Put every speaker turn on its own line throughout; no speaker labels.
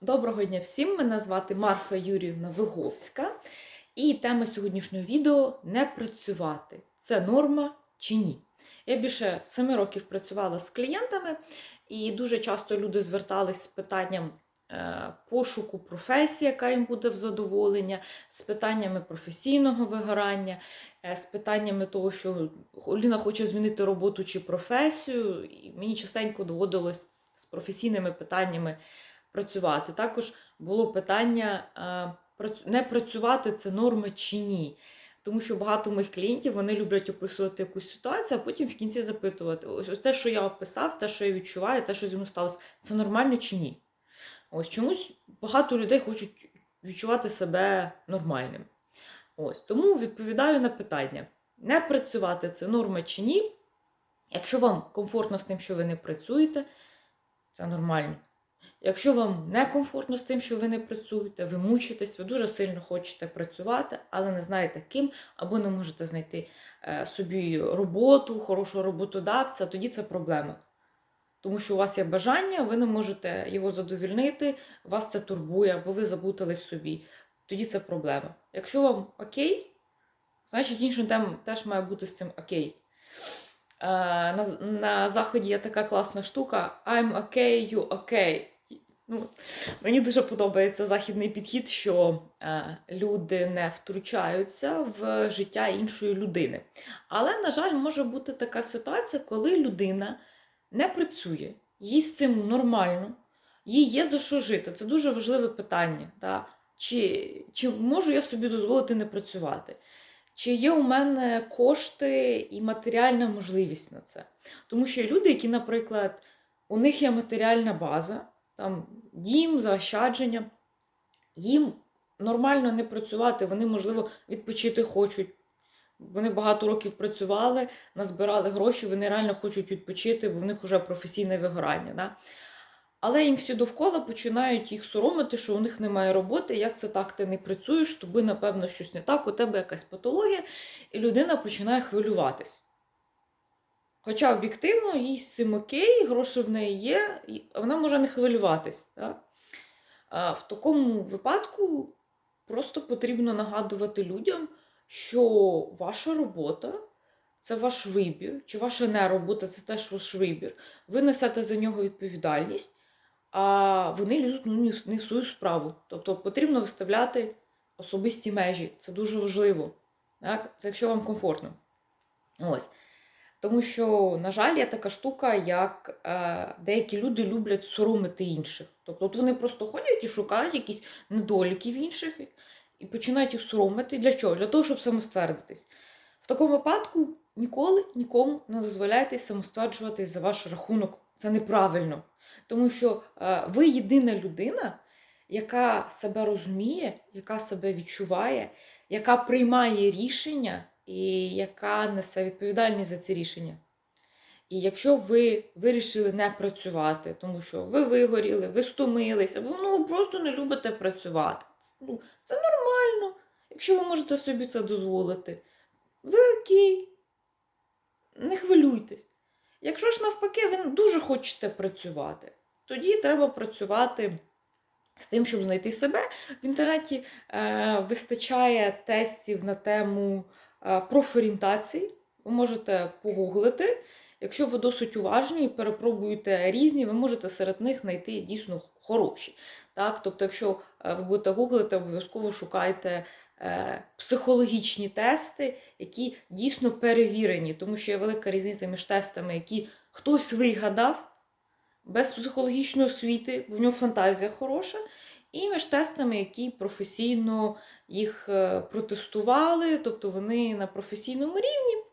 Доброго дня всім! Мене звати Марфа Юрівна Виговська. І тема сьогоднішнього відео не працювати. Це норма чи ні? Я більше семи років працювала з клієнтами, і дуже часто люди звертались з питанням е, пошуку професії, яка їм буде в задоволення, з питаннями професійного вигорання, е, з питаннями того, що Ліна хоче змінити роботу чи професію. І мені частенько доводилось з професійними питаннями працювати. Також було питання, е, не працювати це норма чи ні. Тому що багато моїх клієнтів вони люблять описувати якусь ситуацію, а потім в кінці запитувати: ось, ось те, що я описав, те, що я відчуваю, те, що зі мною сталося, це нормально чи ні? Ось чомусь багато людей хочуть відчувати себе нормальним. Ось тому відповідаю на питання: не працювати це норма чи ні? Якщо вам комфортно з тим, що ви не працюєте, це нормально. Якщо вам не комфортно з тим, що ви не працюєте, ви мучитесь, ви дуже сильно хочете працювати, але не знаєте ким, або не можете знайти е, собі роботу, хорошого роботодавця, тоді це проблема. Тому що у вас є бажання, ви не можете його задовільнити, вас це турбує, або ви забутали в собі. Тоді це проблема. Якщо вам окей, значить іншим тем теж має бути з цим окей. Е, на, на заході є така класна штука I'm okay, you okay. Ну, мені дуже подобається західний підхід, що е, люди не втручаються в життя іншої людини. Але, на жаль, може бути така ситуація, коли людина не працює, їй з цим нормально, їй є за що жити. Це дуже важливе питання. Да? Чи, чи можу я собі дозволити не працювати? Чи є у мене кошти і матеріальна можливість на це? Тому що є люди, які, наприклад, у них є матеріальна база, там дім, заощадження, їм нормально не працювати, вони, можливо, відпочити хочуть. Вони багато років працювали, назбирали гроші, вони реально хочуть відпочити, бо в них вже професійне вигорання. Да? Але їм всі довкола починають їх соромити, що у них немає роботи, як це так, ти не працюєш, з тобою, напевно, щось не так, у тебе якась патологія, і людина починає хвилюватись. Хоча об'єктивно їй з окей, гроші в неї є, вона може не хвилюватись. Так? А в такому випадку просто потрібно нагадувати людям, що ваша робота це ваш вибір, чи ваша не робота це теж ваш вибір. Ви несете за нього відповідальність, а вони ну, свою справу. Тобто потрібно виставляти особисті межі. Це дуже важливо. Так? Це якщо вам комфортно. Ось. Тому що, на жаль, є така штука, як е, деякі люди люблять соромити інших. Тобто, от вони просто ходять і шукають якісь недоліки в інших і починають їх соромити. Для чого? Для того, щоб самоствердитись. В такому випадку ніколи нікому не дозволяйте самостверджуватись за ваш рахунок. Це неправильно. Тому що е, ви єдина людина, яка себе розуміє, яка себе відчуває, яка приймає рішення і яка несе відповідальність за ці рішення. І якщо ви вирішили не працювати, тому що ви вигоріли, ви стомилися, або ну, ви просто не любите працювати. Це, Ну, це нормально, якщо ви можете собі це дозволити. Ви окей, не хвилюйтесь. Якщо ж навпаки, ви дуже хочете працювати, тоді треба працювати з тим, щоб знайти себе. В інтернеті е, вистачає тестів на тему е, профорієнтації. Ви можете погуглити. Якщо ви досить уважні і перепробуєте різні, ви можете серед них знайти дійсно хороші. Так? Тобто, якщо е, ви будете гуглити, обов'язково шукайте е, психологічні тести, які дійсно перевірені, тому що є велика різниця між тестами, які хтось вигадав без психологічної освіти, бо в нього фантазія хороша, і між тестами, які професійно їх е, протестували, тобто вони на професійному рівні.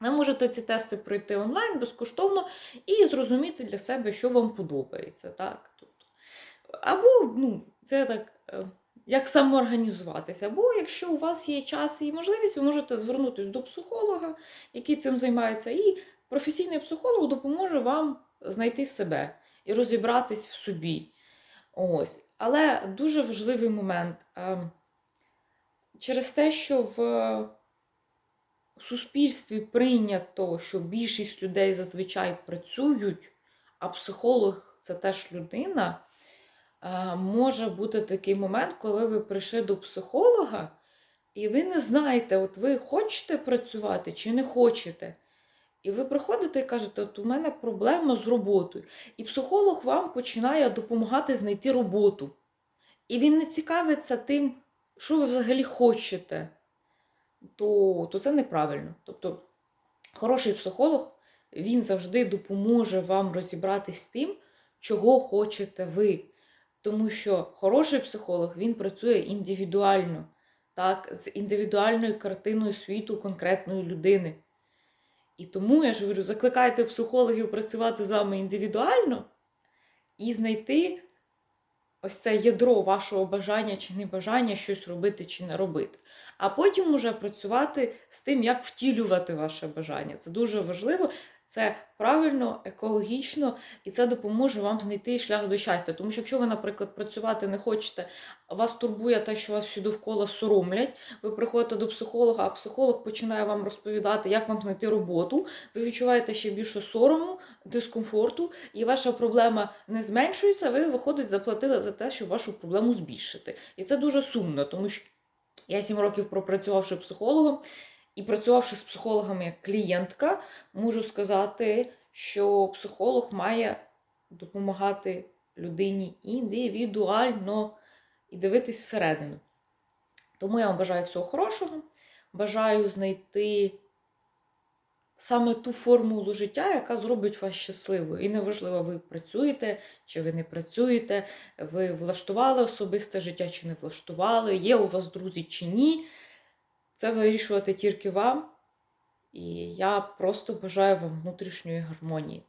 Ви можете ці тести пройти онлайн безкоштовно і зрозуміти для себе, що вам подобається. Так? Тобто, або ну, це так, е, як самоорганізуватися. Або якщо у вас є час і можливість, ви можете звернутися до психолога, який цим займається, і професійний психолог допоможе вам знайти себе і розібратись в собі. Ось. Але дуже важливий момент. ем, Через те, що в суспільстві прийнято, що більшість людей зазвичай працюють, а психолог це теж людина. е, може бути такий момент, коли ви прийшли до психолога, і ви не знаєте, от ви хочете працювати чи не хочете. І ви приходите і кажете, от у мене проблема з роботою. І психолог вам починає допомагати знайти роботу. І він не цікавиться тим, що ви взагалі хочете, то, то це неправильно. Тобто, хороший психолог він завжди допоможе вам розібратись з тим, чого хочете ви. Тому що хороший психолог він працює індивідуально, так, з індивідуальною картиною світу конкретної людини. І тому я ж говорю, закликайте психологів працювати з вами індивідуально і знайти ось це ядро вашого бажання чи небажання щось робити чи не робити. А потім уже працювати з тим, як втілювати ваше бажання. Це дуже важливо. Це правильно, екологічно, і це допоможе вам знайти шлях до щастя. Тому що, якщо ви, наприклад, працювати не хочете, вас турбує те, що вас всі довкола соромлять, ви приходите до психолога, а психолог починає вам розповідати, як вам знайти роботу, ви відчуваєте ще більше сорому, дискомфорту, і ваша проблема не зменшується, ви, виходить, заплатили за те, щоб вашу проблему збільшити. І це дуже сумно, тому що я сім років пропрацювавши психологом. І працювавши з психологами як клієнтка, можу сказати, що психолог має допомагати людині індивідуально і дивитись всередину. Тому я вам бажаю всього хорошого, бажаю знайти саме ту формулу життя, яка зробить вас щасливою. І неважливо, ви працюєте чи ви не працюєте, ви влаштували особисте життя чи не влаштували, є у вас друзі чи ні. Це вирішувати тільки вам. І я просто бажаю вам внутрішньої гармонії.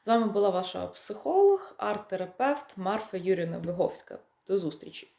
З вами була ваша психолог, арт-терапевт Марфа Юріна Виговська. До зустрічі!